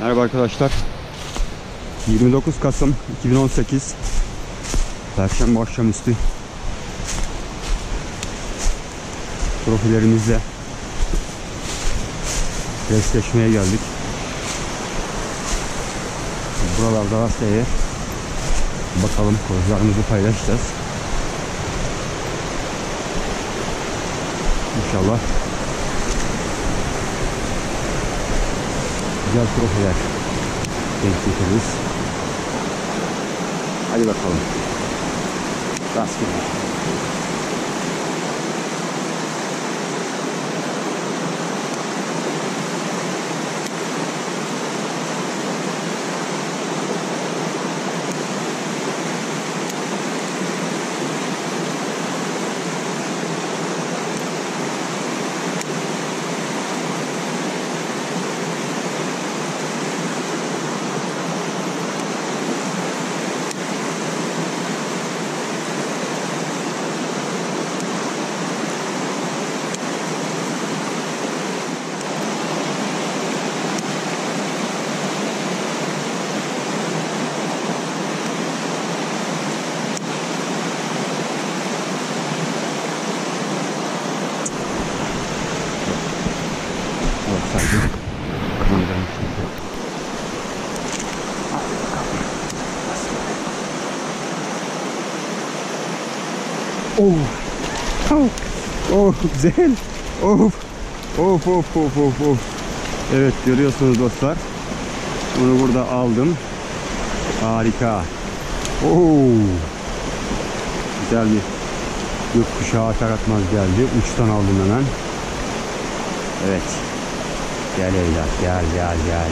Merhaba arkadaşlar. 29 Kasım 2018 Perşembe akşamüstü Profilerimizle Restleşmeye geldik. Buralarda rastlayı bakalım kozlarımızı paylaşacağız. İnşallah güzel profiller denk getiririz. Hadi bakalım. Rastgele. Yok sadece kameranın içinde. Hadi bakalım. Oh. Oh. Oh güzel. Of. Of of of of of. Evet görüyorsunuz dostlar. Bunu burada aldım. Harika. Oo. Güzel bir gökkuşağı taratmaz geldi. Uçtan aldım hemen. Evet. Gel evlat gel gel gel.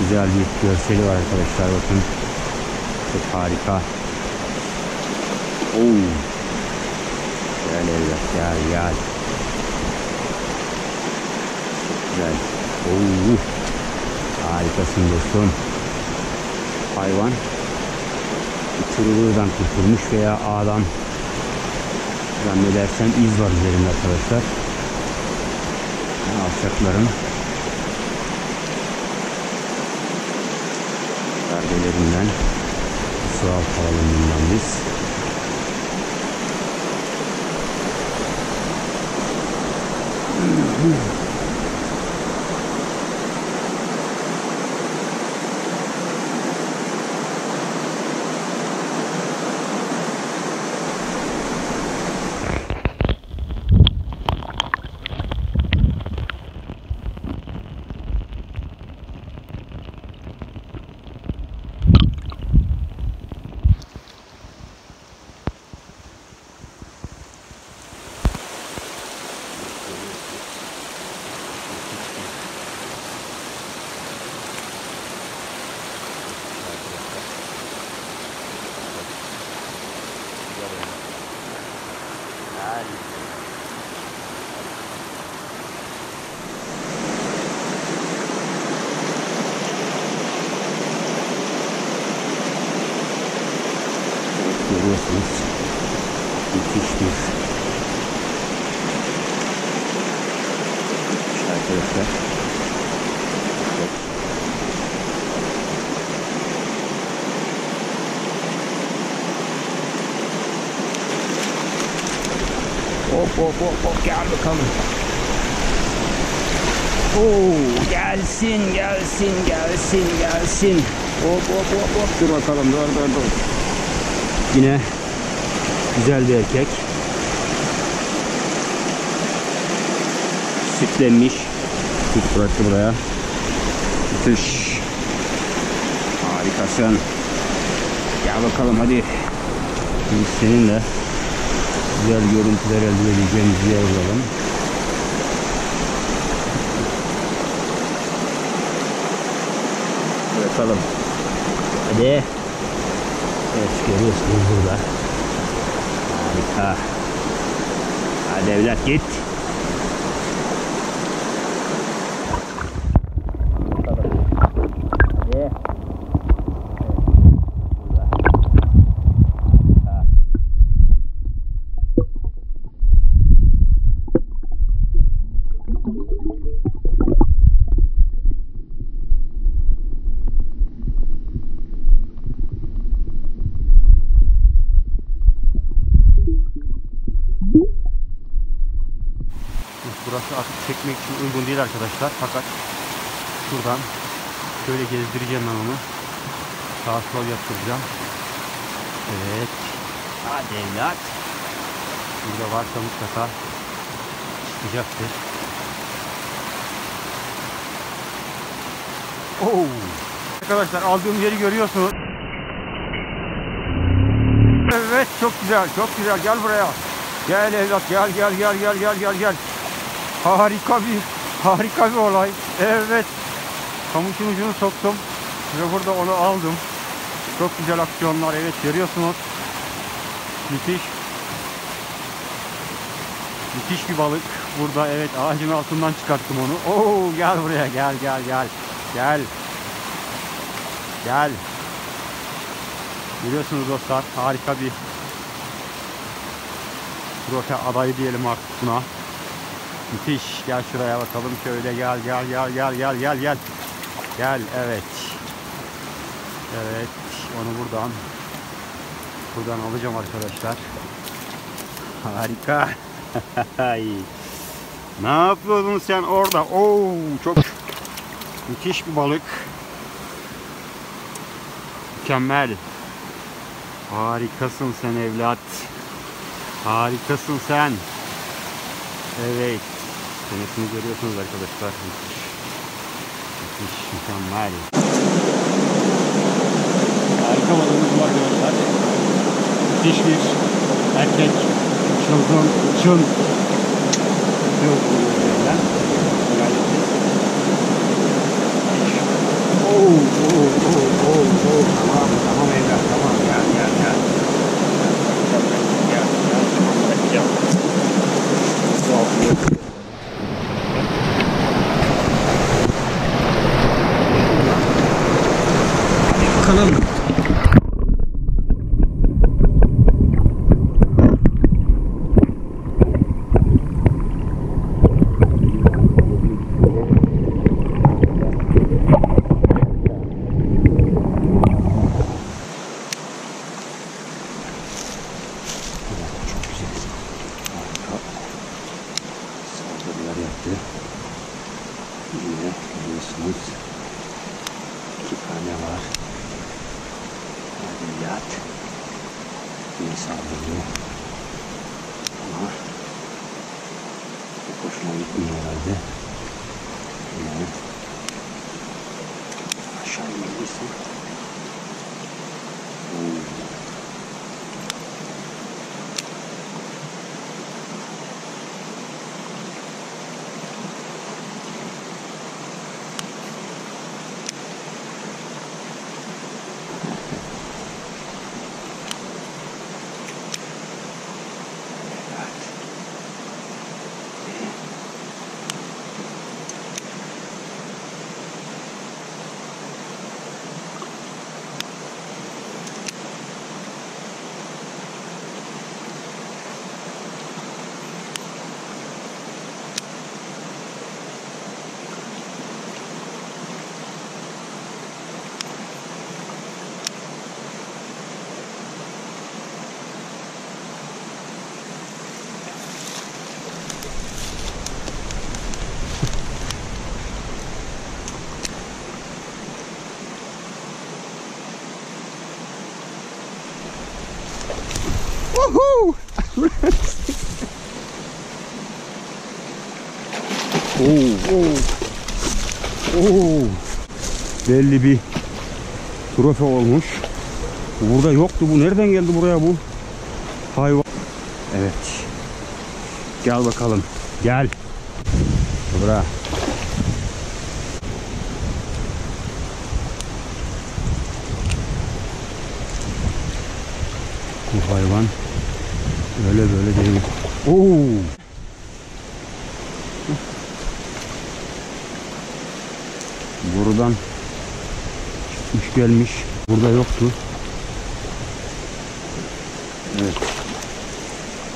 Güzel bir görseli var arkadaşlar bakın. Çok harika. Oo. Gel gel. Çok güzel. Oo. Harikasın dostum. Hayvan uçuruluğundan kurtulmuş veya ağdan zannedersem iz var üzerinde arkadaşlar. Alçakların darbelerinden sual alanından biz Evet, görüyorsunuz müthiş bir İşte arkadaşlar Evet. Hop hop hop hop gel bakalım. Oo gelsin gelsin gelsin gelsin. Hop hop hop hop dur bakalım dur dur dur. Yine güzel bir erkek. Sütlenmiş. Süt bıraktı buraya. Müthiş. Harikasın. Gel bakalım hadi. Şimdi seninle güzel görüntüler elde edeceğimiz bir yer bulalım. Bakalım. Hadi. Evet görüyorsunuz burada. Harika. Hadi evlat git. Hadi. Burası atıp çekmek için uygun değil arkadaşlar. Fakat şuradan şöyle gezdireceğim ben onu. Sağ sol yaptıracağım. Evet. Hadi evlat. Burada varsa mutlaka çıkacaktır. Oo. Arkadaşlar aldığım yeri görüyorsunuz. Evet çok güzel çok güzel gel buraya. Gel evlat gel gel gel gel gel gel gel. Harika bir harika bir olay. Evet. Kamışın ucunu soktum ve burada onu aldım. Çok güzel aksiyonlar evet görüyorsunuz. Müthiş. Müthiş bir balık. Burada evet ağacın altından çıkarttım onu. Oo gel buraya gel gel gel. Gel. Gel. Görüyorsunuz dostlar harika bir trofe adayı diyelim artık buna. Müthiş. Gel şuraya bakalım şöyle gel gel gel gel gel gel gel. Gel evet. Evet onu buradan buradan alacağım arkadaşlar. Harika. ne yapıyordun sen orada? Oo çok müthiş bir balık. Mükemmel. Harikasın sen evlat. Harikasın sen. Evet. Senesini görüyorsunuz arkadaşlar. Müthiş. Müthiş, mükemmel. Harika balığımız bu arkadaşlar. Müthiş bir erkek. Çılgın, çın. Yok. Oo, oo, oo, oo, oo. Tamam, tamam evlat, tamam. Gel, gel, gel. Gel, gel, gel. Su altında. Bakalım. Saldırılar yaptı. Yine görüyorsunuz. İki tane var. Hadi yat. Yine saldırdı. Ama çok hoşuma gitmiyor herhalde. Yine aşağı inmeliyse. Oo. Belli bir trofe olmuş. Burada yoktu bu. Nereden geldi buraya bu? Hayvan. Evet. Gel bakalım. Gel. Buraya. Bu hayvan öyle böyle değil. Oo. Buradan çıkmış gelmiş. Burada yoktu. Evet.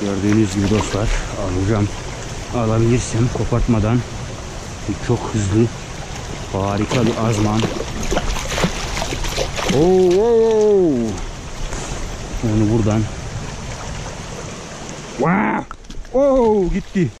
Gördüğünüz gibi dostlar alacağım. Alabilirsem kopartmadan çok hızlı harika bir azman. Oo. Onu buradan. Wow! Oo gitti.